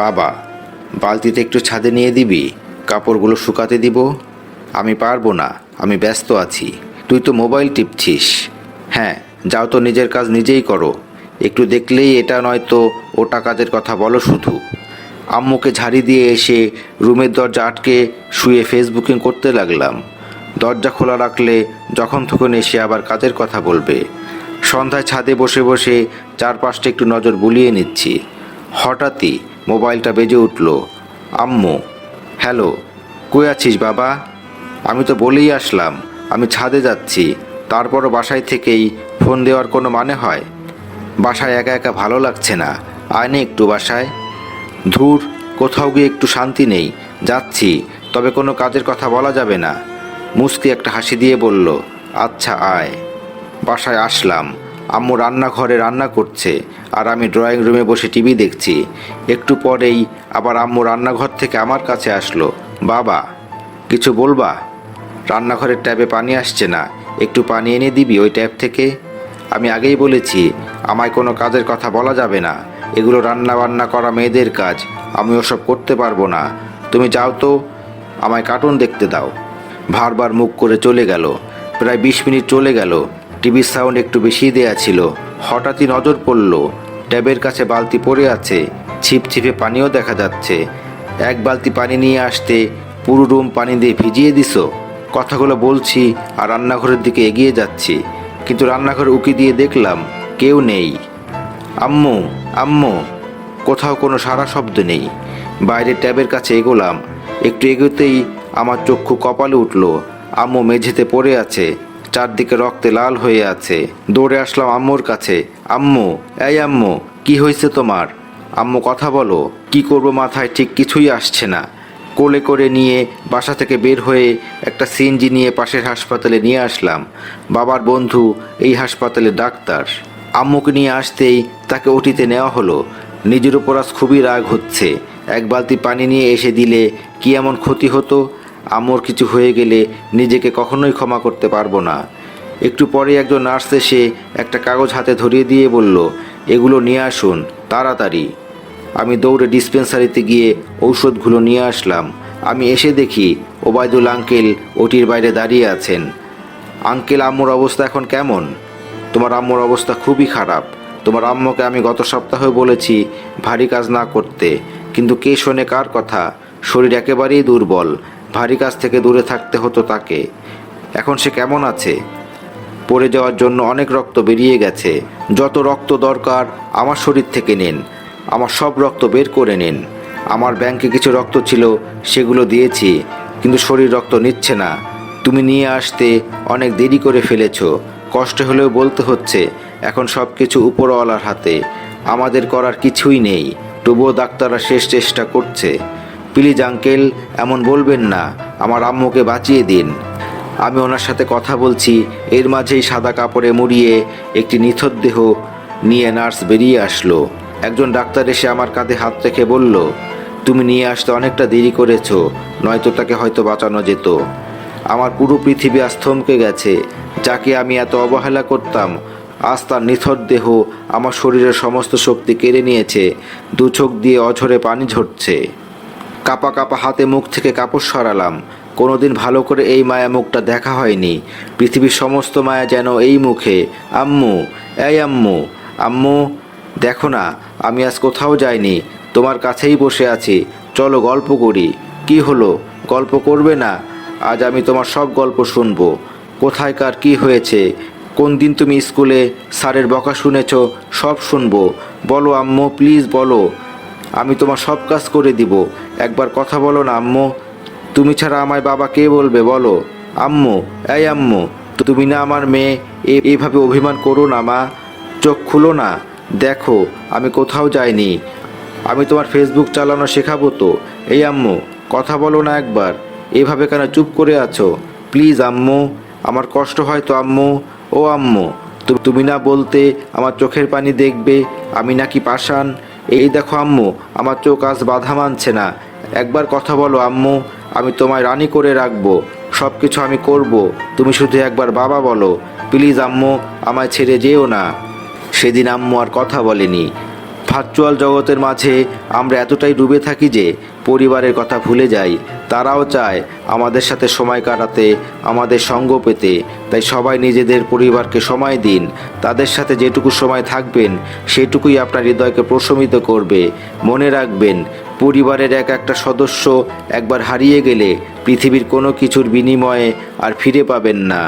বাবা, বালতিতে একটু ছাদে নিয়ে দিবি? কাপড়গুলো শুকাতে দিব? আমি পারব না, আমি ব্যস্ত আছি। তুই তো মোবাইল টিপছিস। হ্যাঁ যাও তো নিজের কাজ নিজেই করো। একটু দেখলেই এটা নয়তো ওটা কাজের কথা বলো শুধু। আম্মুকে ঝাড়ি দিয়ে এসে রুমের দরজা আটকে শুয়ে ফেসবুকিং করতে লাগলাম। দরজা খোলা রাখলে যখন তখন এসে আবার কাজের কথা বলবে। সন্ধ্যায় ছাদে বসে বসে চারপাশটা একটু নজর বুলিয়ে নিচ্ছি। হঠাৎই মোবাইলটা বেজে উঠল। আম্মু, হ্যালো, কই আছিস বাবা? আমি তো বলেই আসলাম, আমি ছাদে যাচ্ছি, তারপরও বাসায় থেকেই ফোন দেওয়ার কোনো মানে হয়? বাসায় একা একা ভালো লাগছে না আয়নে একটু বাসায়। ধুর, কোথাও গিয়ে একটু শান্তি নেই, যাচ্ছি, তবে কোনো কাজের কথা বলা যাবে না। মুস্কি একটা হাসি দিয়ে বলল আচ্ছা আয়। বাসায় আসলাম আম্মু রান্নাঘরে রান্না করছে, আর আমি ড্রয়িং রুমে বসে টিভি দেখছি। একটু পরেই আবার আম্মু রান্নাঘর থেকে আমার কাছে আসলো, বাবা, কিছু বলবা? রান্নাঘরের ট্যাপে পানি আসছে না, একটু পানি এনে দিবি ওই ট্যাপ থেকে? আমি আগেই বলেছি, আমায় কোনো কাজের কথা বলা যাবে না, এগুলো রান্না বান্না করা মেয়েদের কাজ, আমি ওসব করতে পারব না। তুমি যাও তো, আমায় কার্টুন দেখতে দাও। বারবার মুখ করে চলে গেল, প্রায় বিশ মিনিট চলে গেল টিভির সাউন্ড একটু বেশি দেয়া ছিল। হঠাৎই নজর পড়ল, ট্যাবের কাছে বালতি পড়ে আছে ছিপছিপে পানিও দেখা যাচ্ছে। এক বালতি পানি নিয়ে আসতে পুরো রুম পানি দিয়ে ভিজিয়ে দিছো কথাগুলো বলছি আর রান্নাঘরের দিকে এগিয়ে যাচ্ছি। কিন্তু রান্নাঘরে উকি দিয়ে দেখলাম কেউ নেই। আম্মু আম্মু, কোথাও কোনো সারা শব্দ নেই। বাইরে ট্যাবের কাছে এগোলাম। একটু এগোতেই আমার চক্ষু কপালে উঠল। আম্মু মেঝেতে পড়ে আছে। চারদিকে রক্তে লাল হয়ে আছে। দৌড়ে আসলাম আম্মুর কাছে। আম্মু, এই আম্মু, কি হয়েছে তোমার? আম্মু কথা বলো, কি করব মাথায় ঠিক কিছুই আসছে না। কোলে করে নিয়ে বাসা থেকে বের হয়ে একটা সিএনজি নিয়ে পাশের হাসপাতালে নিয়ে আসলাম। বাবার বন্ধু, এই হাসপাতালে ডাক্তার। আম্মুকে নিয়ে আসতেই তাকে ওটিতে নেওয়া হলো। নিজের উপর আজ খুবই রাগ হচ্ছে। এক বালতি পানি নিয়ে এসে দিলে কি এমন ক্ষতি হতো? আম্মুর কিছু হয়ে গেলে নিজেকে কখনোই ক্ষমা করতে পারব না। একটু পরে একজন নার্স এসে একটা কাগজ হাতে ধরিয়ে দিয়ে বলল, এগুলো নিয়ে আসুন, তাড়াতাড়ি। আমি দৌড়ে ডিসপেন্সারিতে গিয়ে ঔষধগুলো নিয়ে আসলাম। আমি এসে দেখি ওবায়দুল আঙ্কেল ওটির বাইরে দাঁড়িয়ে আছেন। আঙ্কেল, আম্মুর অবস্থা এখন কেমন? তোমার আম্মুর অবস্থা খুবই খারাপ। তোমার আম্মুকে আমি গত সপ্তাহে বলেছি ভারী কাজ না করতে। কিন্তু কে শোনে কার কথা? শরীর একেবারেই দুর্বল। ভারী কাজ থেকে দূরে থাকতে হতো তাকে। এখন সে কেমন আছে? পড়ে যাওয়ার জন্য অনেক রক্ত বেরিয়ে গেছে। যত রক্ত দরকার, আমার শরীর থেকে নিন। আমার সব রক্ত বের করে নিন। আমার ব্যাংকে কিছু রক্ত ছিল, সেগুলো দিয়েছি, কিন্তু শরীর রক্ত নিচ্ছে না। তুমি নিয়ে আসতে অনেক দেরি করে ফেলেছ। কষ্ট হলেও বলতে হচ্ছে, এখন সব কিছু উপরওয়ালার হাতে। আমাদের করার কিছুই নেই। তবুও ডাক্তাররা শেষ চেষ্টা করছে। প্লিজ আঙ্কেল, এমন বলবেন না। আমার আম্মুকে বাঁচিয়ে দিন। আমি ওনার সাথে কথা বলছি। এর মাঝেই সাদা কাপড়ে মুড়িয়ে একটি নিথর দেহ নিয়ে নার্স বেরিয়ে আসলো। একজন ডাক্তার এসে আমার কাঁধে হাত রেখে বলল, তুমি নিয়ে আসতে অনেকটা দেরি করেছ, নয়তো তাকে হয়তো বাঁচানো যেত। আমার পুরো পৃথিবী আজ থমকে গেছে। যাকে আমি এত অবহেলা করতাম, আজ তার নিথর দেহ আমার শরীরের সমস্ত শক্তি কেড়ে নিয়েছে। দু চোখ দিয়ে অঝরে পানি ঝরছে। কাপা কাপা হাতে মুখ থেকে কাপড় সরালাম। কোনোদিন ভালো করে এই মায়া মুখটা দেখা হয়নি। পৃথিবীর সমস্ত মায়া যেন এই মুখে। আম্মু, এই আম্মু আম্মু, দেখো না, আমি আজ কোথাও যাইনি, তোমার কাছেই বসে আছি। চলো গল্প করি। কি হলো? গল্প করবে না? আজ আমি তোমার সব গল্প শুনব। কোথায়কার কি হয়েছে? কোন দিন তুমি স্কুলে স্যারের বকা শুনেছ, সব শুনব। বলো আম্মু, প্লিজ বলো। আমি তোমার সব কাজ করে দিব। একবার কথা বলো না, আম্মু। তুমি ছাড়া আমায় বাবা কে বলবে, বলো? আম্মু, এই আম্মু, তুমি না আমার মেয়ে এইভাবে অভিমান করো না, মা। চোখ খুলো না। দেখো, আমি কোথাও যাইনি। আমি তোমার ফেসবুক চালানো শেখাবো তো। এই আম্মু, কথা বলো না একবার। এভাবে কেন চুপ করে আছো? প্লিজ, আম্মু। আমার কষ্ট হয় তো, আম্মু। ও আম্মু তুমি না বলতে আমার চোখের পানি দেখবে, আমি নাকি পাষাণ। এই দেখো, আম্মু, আমার চোখ আজ বাধা মানছে না। একবার কথা বলো, আম্মু। আমি তোমায় রানি করে রাখব। সব কিছু আমি করব। তুমি শুধু একবার বাবা বলো। প্লিজ, আম্মু, আমায় ছেড়ে যেও না। সেদিন আম্মু আর কথা বলেনি। ভার্চুয়াল জগতের মাঝে আমরা এতটাই ডুবে থাকি যে পরিবারের কথা ভুলে যাই। তারাও চায় আমাদের সাথে সময় কাটাতে, আমাদের সঙ্গ পেতে। তাই সবাই নিজেদের পরিবারকে সময় দিন। তাদের সাথে যেটুকু সময় থাকবেন, সেটুকুই আপনার হৃদয়কে প্রশমিত করবে। মনে রাখবেন পরিবারের এক একটা সদস্য একবার হারিয়ে গেলে পৃথিবীর কোনো কিছুর বিনিময়ে আর ফিরে পাবেন না।